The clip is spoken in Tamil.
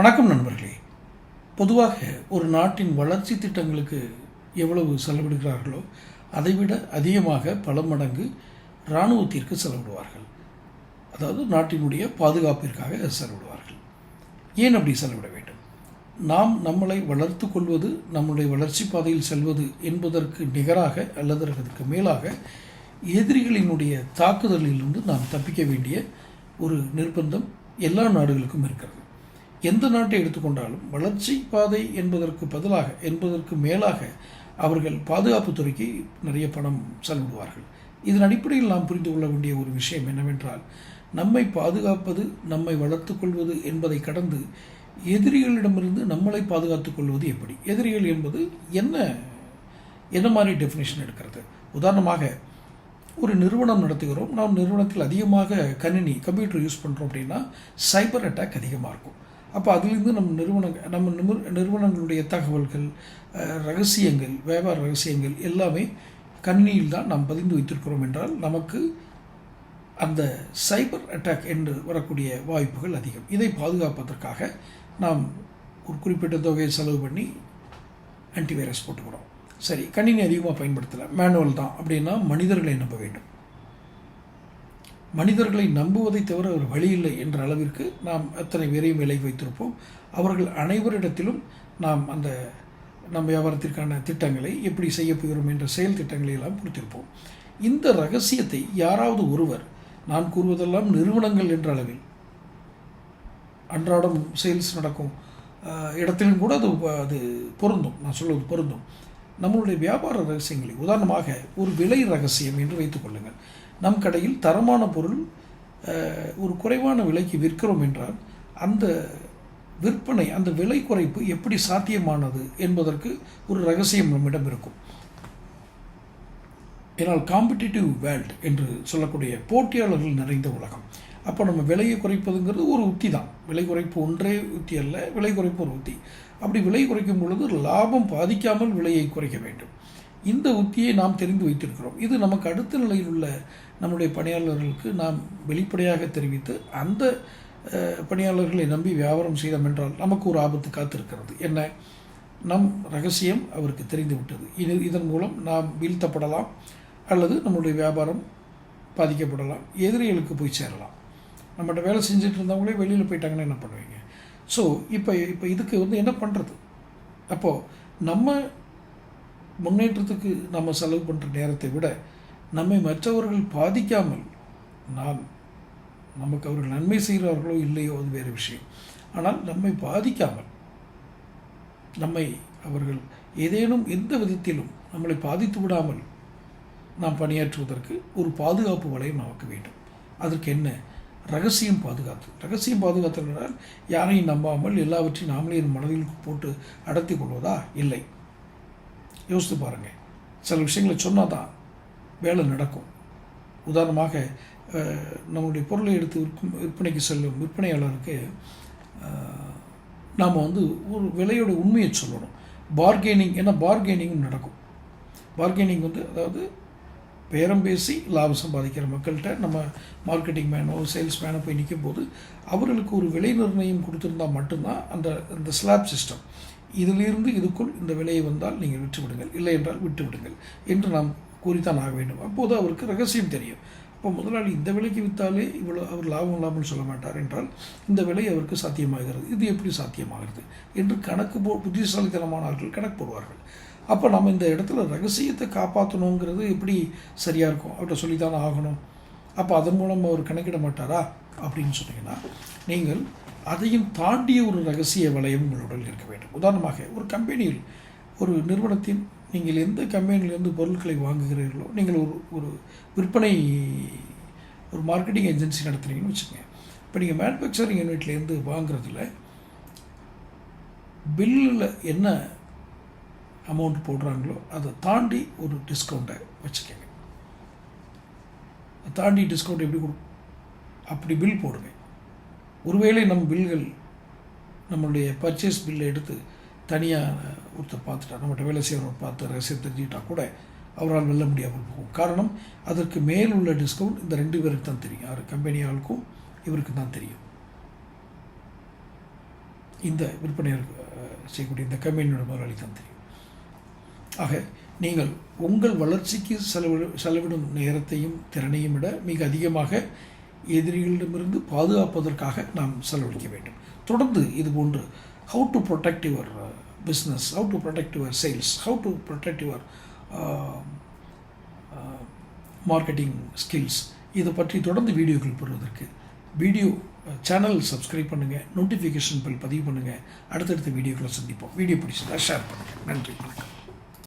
வணக்கம் நண்பர்களே. பொதுவாக ஒரு நாட்டின் வளர்ச்சி திட்டங்களுக்கு எவ்வளவு செலவிடுகிறார்களோ அதைவிட அதிகமாக பல மடங்கு இராணுவத்திற்கு செலவிடுவார்கள். அதாவது நாட்டினுடைய பாதுகாப்பிற்காக செலவிடுவார்கள். ஏன் அப்படி செலவிட வேண்டும்? நாம் நம்மளை வளர்த்து கொள்வது நம்முடைய வளர்ச்சி பாதையில் செல்வது என்பதற்கு நிகராக அல்லது அதற்கு மேலாக எதிரிகளினுடைய தாக்குதலிலிருந்து நாம் தப்பிக்க வேண்டிய ஒரு நிர்பந்தம் எல்லா நாடுகளுக்கும் இருக்கிறது. எந்த நாட்டை எடுத்துக்கொண்டாலும் வளர்ச்சி பாதை என்பதற்கு பதிலாக என்பதற்கு மேலாக அவர்கள் பாதுகாப்புத்துறைக்கு நிறைய பணம் செலவிடுவார்கள். இதன் அடிப்படையில் நாம் புரிந்து கொள்ள வேண்டிய ஒரு விஷயம் என்னவென்றால் நம்மை பாதுகாப்பது நம்மை வளர்த்து கொள்வது என்பதை கடந்து எதிரிகளிடமிருந்து நம்மளை பாதுகாத்துக் கொள்வது எப்படி? எதிரிகள் என்பது என்ன என்ன மாதிரி டெஃபினேஷன் எடுக்கிறது? உதாரணமாக ஒரு நிறுவனம் நடத்துகிறோம். நாம் நிறுவனத்தில் அதிகமாக கணினி கம்ப்யூட்டர் யூஸ் பண்ணுறோம் அப்படின்னா சைபர் அட்டாக் அதிகமாக இருக்கும். அப்போ அதிலிருந்து நம்ம நிறுவனங்க நம்ம நிமிர் நிறுவனங்களுடைய தகவல்கள் ரகசியங்கள் வியாபார ரகசியங்கள் எல்லாமே கணினியில் தான் நாம் பதிந்து வைத்திருக்கிறோம் என்றால் நமக்கு அந்த சைபர் அட்டாக் என்று வரக்கூடிய வாய்ப்புகள் அதிகம். இதை பாதுகாப்பதற்காக நாம் ஒரு குறிப்பிட்ட தொகையை செலவு பண்ணி ஆன்டிவைரஸ் போட்டுக்கிறோம். சரி கணினி அதிகமாக பயன்படுத்தலை மேனுவல் தான். அப்படின்னா மனிதர்களை நம்ப வேண்டும்? மனிதர்களை நம்புவதை தவிர ஒரு வழி இல்லை என்ற அளவிற்கு நாம் அத்தனை பேரையும் விலை வைத்திருப்போம். அவர்கள் அனைவரிடத்திலும் நாம் அந்த நம் வியாபாரத்திற்கான திட்டங்களை எப்படி செய்ய போகிறோம் என்ற செயல் திட்டங்களை எல்லாம் கொடுத்திருப்போம். இந்த ரகசியத்தை யாராவது ஒருவர் நான் கூறுவதெல்லாம் நிறுவனங்கள் என்ற அளவில் அன்றாடம் சேல்ஸ் நடக்கும் இடத்திலும் கூட அது அது பொருந்தும். நான் சொல்வது பொருந்தும். நம்மளுடைய வியாபார ரகசியங்களை உதாரணமாக ஒரு விலை ரகசியம் என்று வைத்துக் கொள்ளுங்கள். நம் கடையில் தரமான பொருள் ஒரு குறைவான விலைக்கு விற்கிறோம் என்றால் அந்த விற்பனை அந்த விலை குறைப்பு எப்படி சாத்தியமானது என்பதற்கு ஒரு ரகசியம் நம்மிடம் இருக்கும். ஏன்னால் காம்படிட்டிவ் வேர்ல்ட் என்று சொல்லக்கூடிய போட்டியாளர்கள் நிறைந்த உலகம். அப்போ நம்ம விலையை குறைப்பதுங்கிறது ஒரு உத்தி தான். விலை குறைப்பு ஒன்றே உத்தி அல்ல விலை குறைப்பு ஒரு உத்தி. அப்படி விலை குறைக்கும் பொழுது லாபம் பாதிக்காமல் விலையை குறைக்க வேண்டும். இந்த உத்தியை நாம் தெரிந்து வைத்திருக்கிறோம். இது நமக்கு அடுத்த நிலையில் உள்ள நம்முடைய பணியாளர்களுக்கு நாம் வெளிப்படையாக தெரிவித்து அந்த பணியாளர்களை நம்பி வியாபாரம் செய்தோம் என்றால் நமக்கு ஒரு ஆபத்து காத்திருக்கிறது. என்ன? நம் ரகசியம் அவருக்கு தெரிந்துவிட்டது இது இதன் மூலம் நாம் வீழ்த்தப்படலாம் அல்லது நம்முடைய வியாபாரம் பாதிக்கப்படலாம். எதிரிகளுக்கு போய் சேரலாம். நம்மகிட்ட வேலை செஞ்சுட்டு இருந்தவங்களே வெளியில் போயிட்டாங்கன்னா என்ன பண்ணுவீங்க? ஸோ இப்போ இப்போ இதுக்கு வந்து என்ன பண்ணுறது அப்போது நம்ம முன்னேற்றத்துக்கு நம்ம செலவு பண்ணுற நேரத்தை விட நம்மை மற்றவர்கள் பாதிக்காமல் நாம் நமக்கு அவர்கள் நன்மை செய்கிறார்களோ இல்லையோ அது வேறு விஷயம். ஆனால் நம்மை பாதிக்காமல் நம்மை அவர்கள் ஏதேனும் எந்த விதத்திலும் நம்மளை பாதித்து விடாமல் நாம் பணியாற்றுவதற்கு ஒரு பாதுகாப்பு வளையம் நமக்கு வேண்டும். அதற்கு என்ன? ரகசியம் பாதுகாத்து ரகசியம் பாதுகாத்தல் யாரையும் நம்பாமல் எல்லாவற்றையும் நாமளே என் மனதில் போட்டு அடர்த்தி கொள்வதா? இல்லை. யோசித்து பாருங்கள் சில விஷயங்களை சொன்னால் தான் வேலை நடக்கும். உதாரணமாக நம்முடைய பொருளை எடுத்து விற்கும் விற்பனைக்கு செல்லும் விற்பனையாளருக்கு நாம் வந்து ஒரு விலையோட உண்மையை சொல்லணும். பார்கெனிங் ஏன்னா பார்கெனிங் நடக்கும். பார்கெனிங் வந்து அதாவது பேரம் பேசி லாபம் சம்பாதிக்கிற மக்கள்கிட்ட நம்ம மார்க்கெட்டிங் மேனோ சேல்ஸ் மேனோ போய் நிற்கும் போது அவர்களுக்கு ஒரு விலை நிர்ணயம் கொடுத்துருந்தா மட்டும்தான் அந்த அந்த ஸ்லாப் சிஸ்டம் இதிலிருந்து இதுக்குள் இந்த விலையை வந்தால் நீங்கள் விட்டுவிடுங்கள் இல்லை என்றால் விட்டு விடுங்கள் என்று நாம் கூறித்தான் ஆக வேண்டும். அப்போது அவருக்கு ரகசியம் தெரியும். அப்போ முதலாளி இந்த விலைக்கு விற்றாலே இவ்வளோ அவர் லாபம் இல்லாமல் சொல்ல மாட்டார் என்றால் இந்த விலை அவருக்கு சாத்தியமாகிறது. இது எப்படி சாத்தியமாகிறது? என்று கணக்கு போ புத்திசாலித்தனமானவர்கள் கணக்கு போடுவார்கள். அப்போ நம்ம இந்த இடத்துல ரகசியத்தை காப்பாற்றணுங்கிறது எப்படி சரியாக இருக்கும்? அவர்கிட்ட சொல்லித்தானே ஆகணும். அப்போ அதன் மூலம் அவர் கணக்கிட மாட்டாரா? அப்படின்னு சொன்னீங்கன்னா நீங்கள் அதையும் தாண்டிய ஒரு ரகசிய வளையம் உங்களுடன் இருக்க வேண்டும். உதாரணமாக ஒரு கம்பெனியில் ஒரு நிறுவனத்தின் நீங்கள் எந்த கம்பெனியிலேருந்து பொருட்களை வாங்குகிறீர்களோ நீங்கள் ஒரு ஒரு விற்பனை ஒரு மார்க்கெட்டிங் ஏஜென்சி நடத்துகிறீங்கன்னு வச்சுக்கோங்க. இப்போ நீங்கள் மேனுஃபேக்சரிங் யூனிட்லேருந்து வாங்குறதுல பில்லில் என்ன அமௌண்ட் போடுறாங்களோ அதை தாண்டி ஒரு டிஸ்கவுண்ட்டை வச்சுக்கோங்க. அதை தாண்டி டிஸ்கவுண்ட் எப்படி கொடு அப்படி பில் போடுங்க. ஒருவேளை நம் பில்கள் நம்மளுடைய பர்ச்சேஸ் பில்லை எடுத்து தனியாக ஒருத்தர் பார்த்துட்டா நம்மகிட்ட வேலை செய்கிறவர் பார்த்து ரகசியம் தெரிஞ்சுக்கிட்டா கூட அவரால் வெல்ல முடியாமல் போகும். காரணம் அதற்கு மேல் உள்ள டிஸ்கவுண்ட் இந்த ரெண்டு பேருக்கு தான் தெரியும். அவர் கம்பெனி ஆளுக்கும் இவருக்கு தான் தெரியும். இந்த விற்பனையாளர் செய்யக்கூடிய இந்த கம்பெனியோட முதலாளி தான் தெரியும். ஆக நீங்கள் உங்கள் வளர்ச்சிக்கு செலவிடு செலவிடும் நேரத்தையும் திறனையும் விட மிக அதிகமாக எதிரிகளிடமிருந்து பாதுகாப்பதற்காக நாம் செலவழிக்க வேண்டும். தொடர்ந்து இது போன்று how to protect your business how to protect your sales how to protect your marketing skills இதை பற்றி தொடர்ந்து வீடியோக்கள் பெறுவதற்கு வீடியோ சேனல் சப்ஸ்கிரைப் பண்ணுங்கள் நோட்டிஃபிகேஷன் பில் பதிவு பண்ணுங்கள் அடுத்தடுத்த வீடியோக்களை சந்திப்போம். வீடியோ பிடிச்சதா ஷேர் பண்ணுங்கள் நன்றி வணக்கம்.